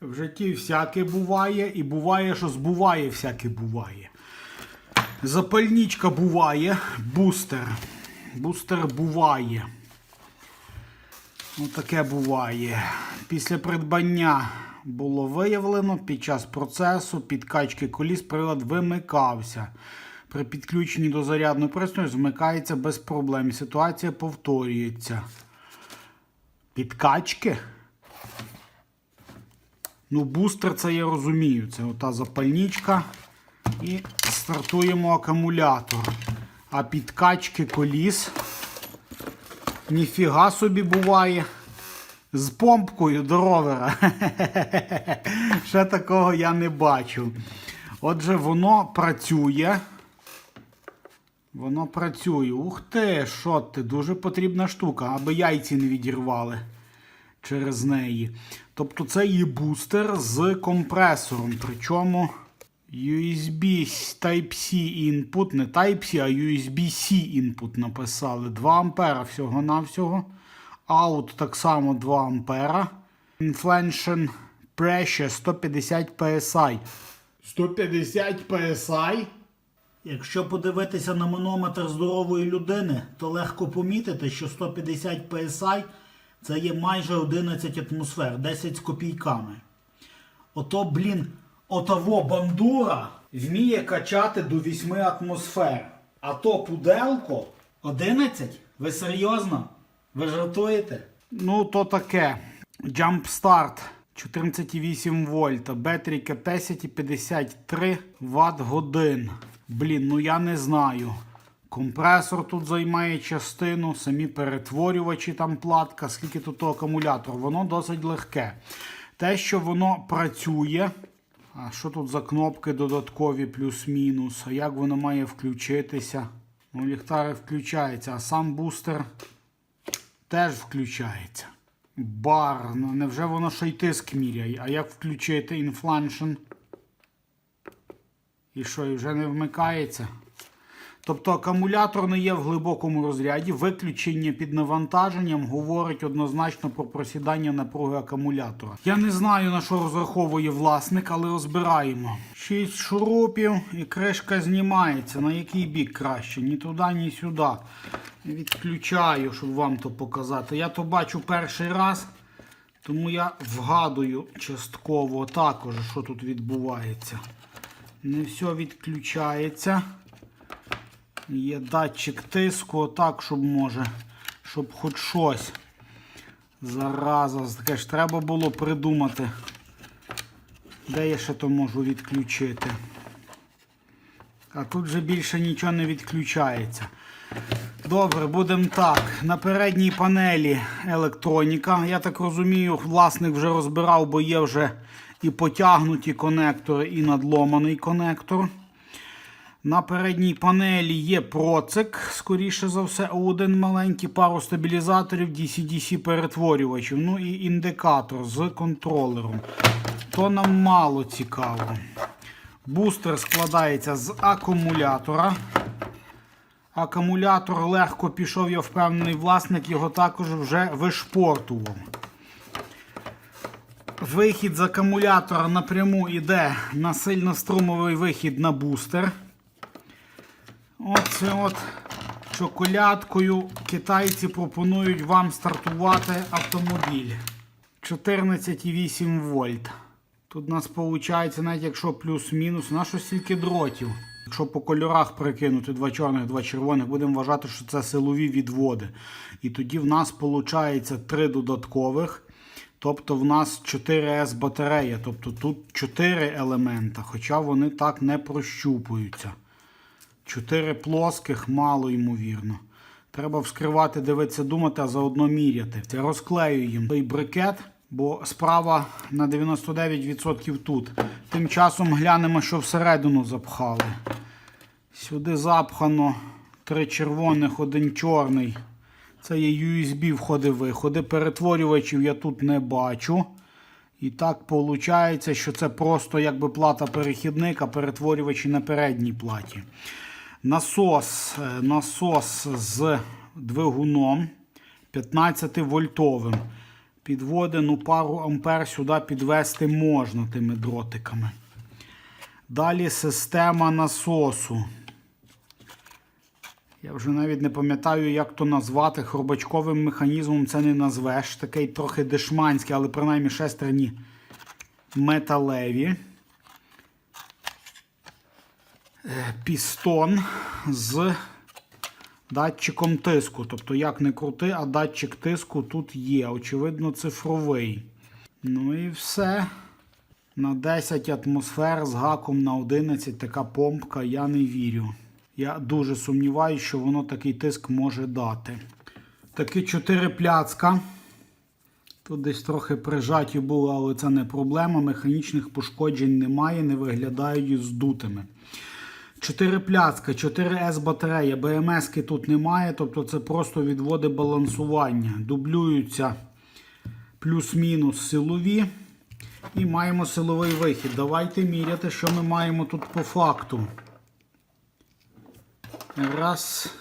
В житті всяке буває, і буває, що збуває всяке буває. Запальничка буває, бустер. Бустер буває. Ну, таке буває. Після придбання було виявлено, під час процесу підкачки коліс прилад вимикався. При підключенні до зарядної пристрою змикається без проблем. Ситуація повторюється. Підкачки? Ну, бустер це я розумію. Це ота запальничка. І стартуємо акумулятор. А підкачки коліс. Ніфіга собі буває. З помпкою до ровера. Ще такого я не бачу. Отже, воно працює. Воно працює. Ух ти, що ти, дуже потрібна штука, аби яйці не відірвали через неї. Тобто це є бустер з компресором. Причому USB Type-C інпут, не Type-C, а USB-C інпут написали. 2 ампера всього-навсього. Out так само 2 ампера. Inflation Pressure 150 PSI. 150 PSI? Якщо подивитися на манометр здорової людини, то легко помітити, що 150 PSI це є майже 11 атмосфер, 10 з копійками. Ото, блін, отаво бандура вміє качати до 8 атмосфер. А то пуделко 11? Ви серйозно? Ви жартуєте? Ну, то таке. Jump Start 14,8 вольта, Battery Capacity 53 Вт годин. Блін, ну я не знаю. Компресор тут займає частину, самі перетворювачі там платка, скільки тут акумулятор, воно досить легке. Те, що воно працює. А що тут за кнопки додаткові плюс-мінус? А як воно має включитися? Ну, ліхтарик включається, а сам бустер теж включається. Бар, ну невже воно ще й тиск міряє? А як включити інфланшн? І що, і вже не вмикається? Тобто акумулятор не є в глибокому розряді. Виключення під навантаженням говорить однозначно про просідання напруги акумулятора. Я не знаю на що розраховує власник, але розбираємо. Шість шурупів і кришка знімається. На який бік краще? Ні туди, ні сюди. Відключаю, щоб вам то показати. Я то бачу перший раз, тому я вгадую частково також, що тут відбувається. Не все відключається. Є датчик тиску, отак, щоб може, щоб хоч щось. Зараза, таке ж треба було придумати. Де я ще то можу відключити? А тут же більше нічого не відключається. Добре, будемо так. На передній панелі електроніка. Я так розумію, власник вже розбирав, бо є вже і потягнуті конектори, і надломаний конектор. На передній панелі є процик, скоріше за все, один маленький, пару стабілізаторів, DC-DC перетворювачів. Ну і індикатор з контролером. То нам мало цікаво. Бустер складається з акумулятора. Акумулятор легко пішов, я впевнений, власник його також вже вишпортував. Вихід з акумулятора напряму йде на сильнострумовий вихід на бустер. Оце от чоколядкою китайці пропонують вам стартувати автомобіль. 14,8 вольт. Тут у нас виходить, навіть якщо плюс-мінус, у нас щось стільки дротів. Якщо по кольорах прикинути два чорних, два червоних, будемо вважати, що це силові відводи. І тоді в нас виходить три додаткових. Тобто в нас 4С батарея. Тобто тут 4 елемента, хоча вони так не прощупуються. 4 плоских мало ймовірно. Треба вскривати, дивитися, думати, а заодно міряти. Це розклеюємо той брикет, бо справа на 99% тут. Тим часом глянемо, що всередину запхали. Сюди запхано три червоних, один чорний. Це є USB входи-виходи. Перетворювачів я тут не бачу. І так виходить, що це просто якби плата перехідник, а перетворювачі на передній платі. Насос, е, насос з двигуном 15 вольтовим. підводи, ну пару ампер сюди підвести можна тими дротиками. Далі система насосу. Я вже навіть не пам'ятаю, як то назвати. Хробачковим механізмом це не назвеш. Такий трохи дешманський, але принаймні шестерні металеві. Пістон з датчиком тиску. Тобто, як не крути, а датчик тиску тут є. Очевидно, цифровий. Ну і все. На 10 атмосфер з гаком на 11 така помпка, я не вірю. Я дуже сумніваюся, що воно такий тиск може дати. Такі 4 пляцка. Тут десь трохи прижаті були, але це не проблема. Механічних пошкоджень немає, не виглядають здутими. 4 пляцка, 4 С батарея, БМС-ки тут немає, тобто це просто відводи балансування. Дублюються плюс-мінус силові. І маємо силовий вихід. Давайте міряти, що ми маємо тут по факту. Раз,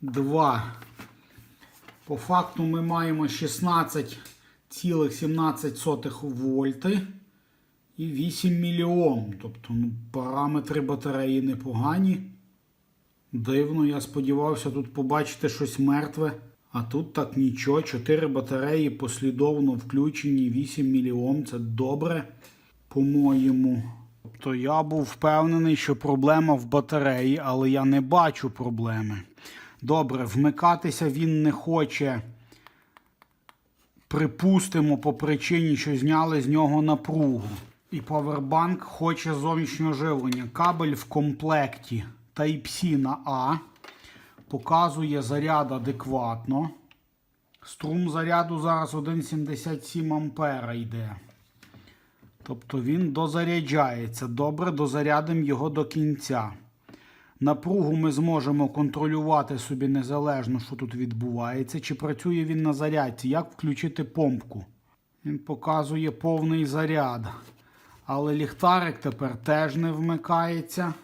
два. По факту ми маємо 16,17 вольти і 8 мільйом. Тобто ну, параметри батареї непогані. Дивно, я сподівався тут побачити щось мертве. А тут так нічого. 4 батареї послідовно включені, 8 мільйом. Це добре, по-моєму. Тобто я був впевнений, що проблема в батареї, але я не бачу проблеми. Добре, вмикатися він не хоче. Припустимо, по причині, що зняли з нього напругу. І Powerbank хоче зовнішнього живлення. Кабель в комплекті Type-C на А. Показує заряд адекватно. Струм заряду зараз 1,77 ампера йде. Тобто він дозаряджається. Добре, дозарядимо його до кінця. Напругу ми зможемо контролювати собі незалежно, що тут відбувається. Чи працює він на зарядці, як включити помпку. Він показує повний заряд. Але ліхтарик тепер теж не вмикається.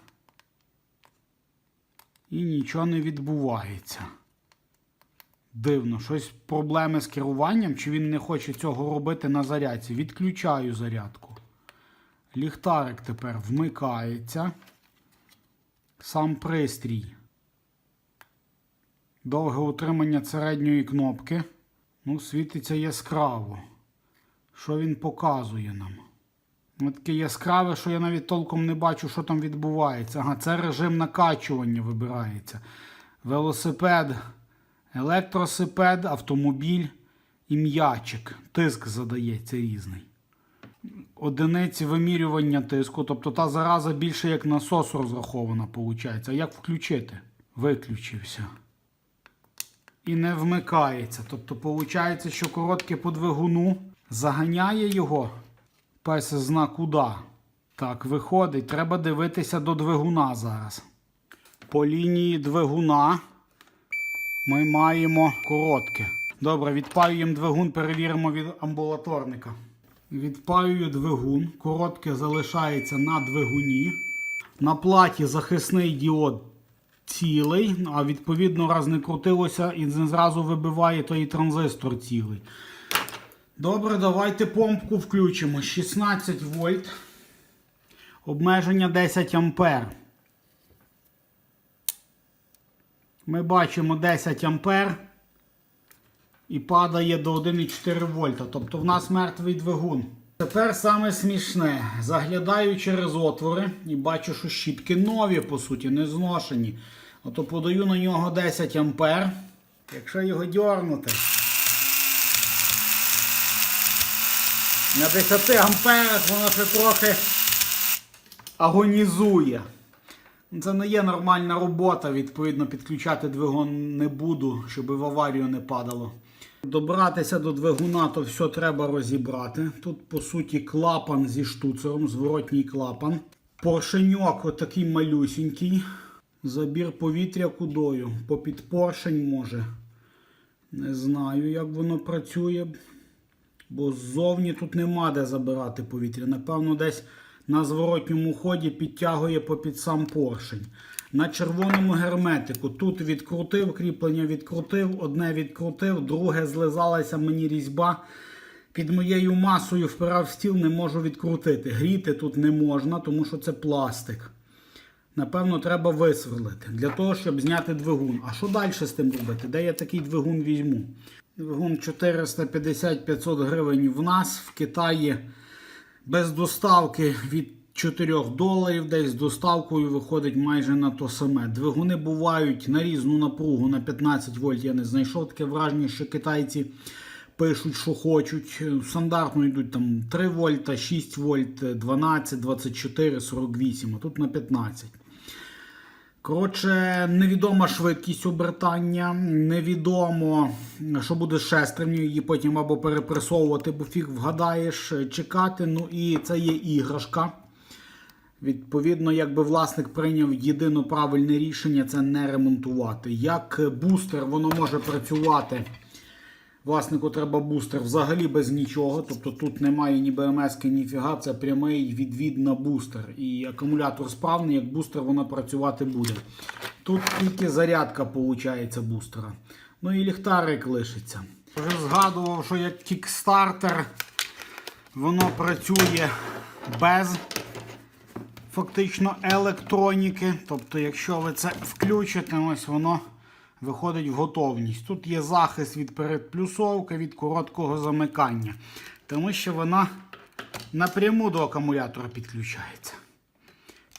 І нічого не відбувається. Дивно, щось проблеми з керуванням, чи він не хоче цього робити на зарядці. Відключаю зарядку. Ліхтарик тепер вмикається. Сам пристрій. Довге утримання середньої кнопки. Ну, світиться яскраво. Що він показує нам? Ну, таке яскраве, що я навіть толком не бачу, що там відбувається. Ага, це режим накачування вибирається. Велосипед, електросипед, автомобіль і м'ячик. Тиск задається різний. Одиниці вимірювання тиску, тобто та зараза більше як насос розрахована, виходить. А як включити? Виключився. І не вмикається. Тобто, виходить, що коротке по двигуну заганяє його. Пес зна куди. Так, виходить. Треба дивитися до двигуна зараз. По лінії двигуна ми маємо коротке. Добре, відпаюємо двигун, перевіримо від амбулаторника. Відпаюю двигун. Коротке залишається на двигуні. На платі захисний діод цілий, а відповідно, раз не крутилося і не зразу вибиває, то і транзистор цілий. Добре, давайте помпку включимо. 16 вольт. Обмеження 10 ампер. Ми бачимо 10 ампер і падає до 1,4 вольта. Тобто в нас мертвий двигун. Тепер саме смішне. Заглядаю через отвори і бачу, що щітки нові, по суті, не зношені. Ото подаю на нього 10 ампер. Якщо його дьорнути. На 10 амперах воно ще трохи агонізує. Це не є нормальна робота, відповідно, підключати двигун не буду, щоб в аварію не падало. Добратися до двигуна, то все треба розібрати. Тут, по суті, клапан зі штуцером, зворотній клапан. Поршеньок отакий малюсінький. Забір повітря кудою. Попід поршень може. Не знаю, як воно працює. Бо ззовні тут нема де забирати повітря. Напевно, десь на зворотньому ході підтягує попід сам поршень. На червоному герметику тут відкрутив, кріплення відкрутив, одне відкрутив, друге злизалася мені різьба. Під моєю масою впирав стіл, не можу відкрутити. Гріти тут не можна, тому що це пластик. Напевно, треба висверлити для того, щоб зняти двигун. А що далі з тим робити? Де я такий двигун візьму? Двигун 450-500 гривень в нас в Китаї без доставки від 4 доларів, десь з доставкою виходить майже на то саме. Двигуни бувають на різну напругу на 15 вольт. Я не знайшов таке враження, що китайці пишуть, що хочуть. Стандартно йдуть там 3 вольта, 6 вольт, 12, 24, 48, а тут на 15. Коротше, невідома швидкість обертання, невідомо, що буде з її потім або перепресовувати, бо фіг вгадаєш, чекати. Ну і це є іграшка. Відповідно, якби власник прийняв єдине правильне рішення це не ремонтувати. Як бустер воно може працювати. Власнику треба бустер взагалі без нічого. Тобто тут немає ні БМС, ні фіга, це прямий відвід на бустер. І акумулятор справний, як бустер воно працювати буде. Тут тільки зарядка виходить бустера. Ну і ліхтарик лишиться. Вже згадував, що як кікстартер воно працює без фактично електроніки. Тобто, якщо ви це включите, ось воно виходить в готовність. Тут є захист від передплюсовки, від короткого замикання, тому що вона напряму до акумулятора підключається.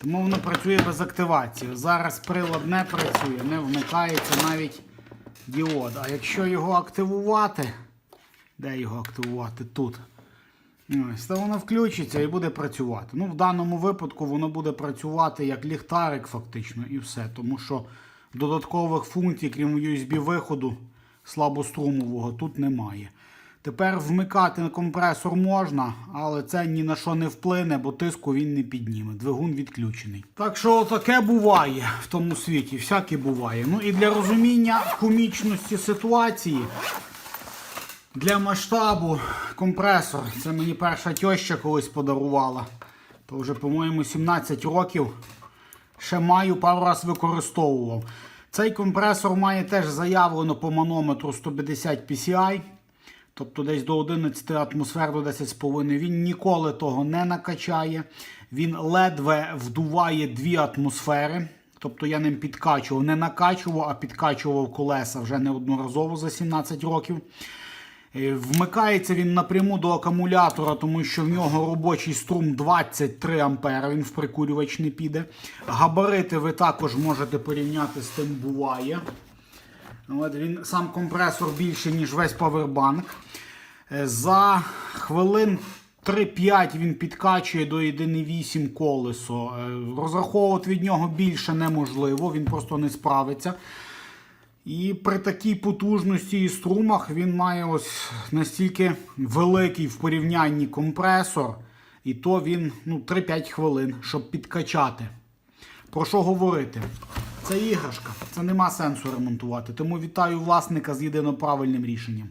Тому воно працює без активації. Зараз прилад не працює, не вмикається навіть діод. А якщо його активувати, де його активувати? Тут. Ось, то воно включиться і буде працювати. Ну, в даному випадку воно буде працювати як ліхтарик, фактично, і все. Тому що додаткових функцій, крім USB-виходу слабострумового, тут немає. Тепер вмикати на компресор можна, але це ні на що не вплине, бо тиску він не підніме. Двигун відключений. Так що таке буває в тому світі, всяке буває. Ну і для розуміння комічності ситуації. Для масштабу компресор. Це мені перша теща колись подарувала. То вже, по-моєму, 17 років. Ще маю пару раз використовував. Цей компресор має теж заявлено по манометру 150 PCI. Тобто десь до 11 атмосфер до 10,5. Він ніколи того не накачає. Він ледве вдуває 2 атмосфери. Тобто я ним підкачував, не накачував, а підкачував колеса вже неодноразово за 17 років. Е, Вмикається він напряму до акумулятора, тому що в нього робочий струм 23 А, він в прикурювач не піде. Габарити ви також можете порівняти з тим буває. От він Сам компресор більший, ніж весь павербанк. Е, За хвилин 3-5 він підкачує до 1,8 колесо. Е, Розраховувати від нього більше неможливо, він просто не справиться. І при такій потужності і струмах він має ось настільки великий в порівнянні компресор, і то він ну, 3-5 хвилин, щоб підкачати. Про що говорити? Це іграшка, це нема сенсу ремонтувати. Тому вітаю власника з єдиноправильним рішенням.